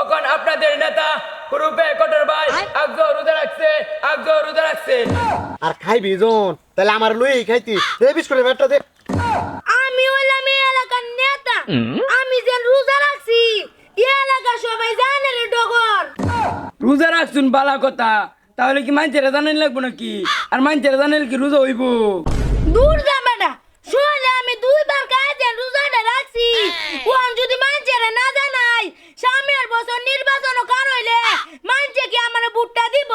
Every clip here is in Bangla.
এখন আপনাদের নেতা রূপে কটর ভাই রাখছে রাখছে। আর খাইবি জন? তাহলে আমার লই খাইতি। দে বিস্কুটের ব্যাটটা দে। আমি হইলাম এই এলাকার নেতা। আমি যে রোজা রাখছি এই এলাকা সবাই জানে রে ডগর। রোজা রাখছুন বালা কথা। তাহলে কি মাইনছেরা জানাই লাগবো নাকি? আর মাইনছেরা জানাইলে কি রোজা হইব? দূর যা বেটা শুনলে আমি দুইবার কাজে রোজাটা রাখছি ওন যদি মানছে না জানাই সামনের বছর নির্বাচন কার হইলে? মানছে কি আমার ভুট্টা দিব?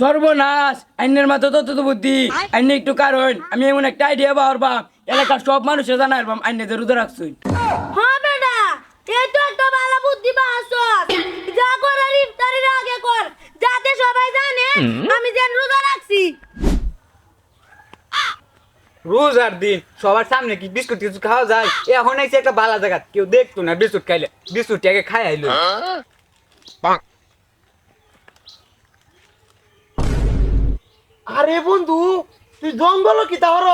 সর্বনাশ! আইনের মাথা তত তো বুদ্ধি। আইনে একটু কারণ। আমি এমন একটা আইডিয়া বাপ এলাকার সব মানুষের জানার বাম। আইনে যে রোজা রাখছুন হ্যাঁ বেটা এই তো একটা ভালো বুদ্ধি বাসস যা করার ইফতারির আগে কর। যাতে সবাই জানে আমি যেন রোজা রাখছি। রোজার দিন সবার সামনে কি বিস্কুট কিছু খাওয়া যায়? এখন এসে একটা ভালো জায়গা কেউ দেখতো না বিস্কুট খাইলে। বিস্কুট আগে খাই আইলো। আরে বন্ধু তুই জঙ্গল কি তাহর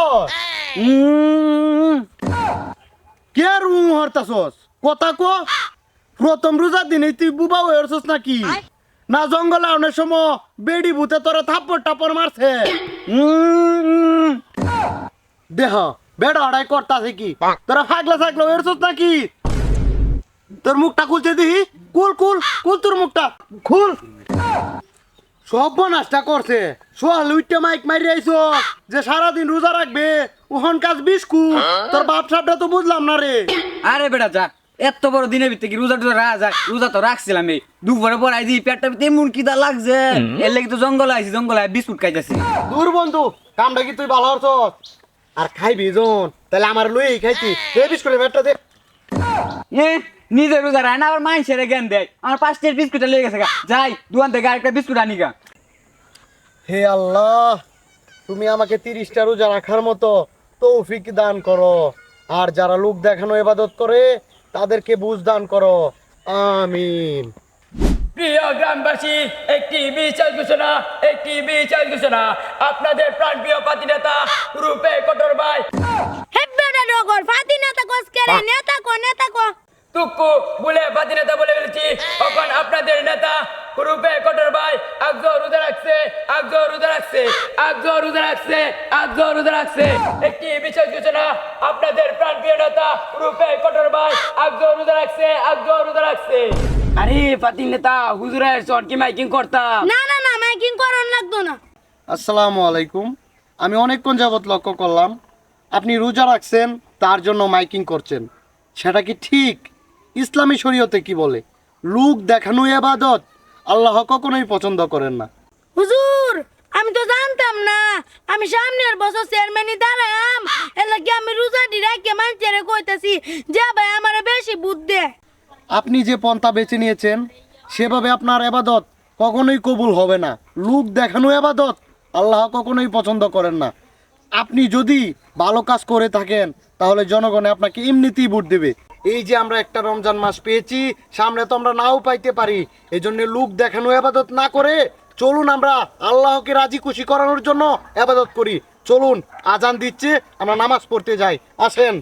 কে আর উম হরতাছস কথা কো। প্রথম রোজার দিনে তুই বুবা হয়েছস নাকি? না জঙ্গলে অনেক সময় বেড়ি ভূতে তোরা থাপ্পড় টাপড় মারছে। উম, দেহ বেড়া অড়াই করতাছে কি? তোরা ফাগলা ফাগলা হয়েছস নাকি? তোর মুখটা খুলছে দিহি কুল কুল কুল তোর মুখটা। খুল। সব নাস্তা করছে। সোহাল উইটে মাইক মারি আইছো। যে সারাদিন রোজা রাখবে ওহন কাজ বিস্কুট। তোর বাপ সাপটা তো বুঝলাম না রে। আরে বেটা যা এত বড় দিনের ভিতরে কি রোজা টোজা রাখা যায়? রোজা তো রাখছিলাম এই। দুপুরে পর আইছি পেটটা তেমন কিদা লাগছে? এর লাগি তো জঙ্গল আইছি জঙ্গল বিস্কুট খাইতেছি। দূর বন্ধু কামটা কি তুই ভালো হরছস আর খাইবি জন? তাহলে আমার লই খাইতি। দে বিস্কুটের ব্যাটটা দে। এ নিজে রোজা রায় না আবার মাইন সেরে জ্ঞান দেয়। আমার পাঁচটার বিস্কুট লেগে গেছে গা। যাই দোকান থেকে আরেকটা বিস্কুট আনি গা। হে আল্লাহ তুমি আমাকে তিরিশটা রোজা রাখার মতো তৌফিক দান করো। আর যারা লোক দেখানো ইবাদত করে তাদেরকে বুঝ দান করো। আমিন। প্রিয় গ্রামবাসী একটি বিচার ঘোষণা একটি বিচার ঘোষণা। আপনাদের প্রাণপ্রিয় পাতি নেতা রূপে কটর ভাই। হে বেটা ডগর ফাতি নেতা কস করে নেতা কো নেতা কো। তুক্কু বলে পাতি নেতা বলে ফেলেছি। এখন আপনাদের নেতা রূপে কটর ভাই আগ্য রুদে রাখছে আগ্য রুদে রাখছে আগ্য রুদে রাখছে আগ্য রুদে রাখছে। একটি বিশেষ ঘোষণা আপনাদের প্রাণপ্রিয় নেতা রূপে কটর ভাই আগ্য রুদে রাখছে আগ্য রুদে রাখছে। আরে পাতি নেতা হুজুরের চট কি মাইকিং করতা। না না না মাইকিং করন লাগতো না। আসসালামু আলাইকুম। আমি অনেকক্ষণ যাবৎ লক্ষ্য করলাম আপনি রোজা রাখছেন তার জন্য মাইকিং করছেন। সেটা কি ঠিক? ইসলামী শরীয়তে কি বলে? লোক দেখানো এবাদত আল্লাহ কখনোই পছন্দ করেন না। হুজুর আমি তো জানতাম না। আমি সামনের বছর চেয়ারম্যানই দাঁড়াম আমি রোজা ডিরাইকে মানছে রে কইতাছি যে ভাই আমার বেশি বুদ্ধি আপনি যে পন্থা বেছে নিয়েছেন, সেভাবে আপনার এবাদত কখনোই কবুল হবে না। লোক দেখানো এবাদত আল্লাহ কখনোই পছন্দ করেন না। আপনি যদি ভালো কাজ করে থাকেন, তাহলে জনগণে আপনাকে এমনিতেই ভোট দেবে। এই যে আমরা একটা রমজান মাস পেয়েছি, সামনে তো আমরা নাও পাইতে পারি। এই জন্য লোক দেখানো এবাদত না করে চলুন আমরা আল্লাহকে রাজি খুশি করানোর জন্য এবাদত করি। চলুন আজান দিচ্ছে, আমরা নামাজ পড়তে যাই। আসেন।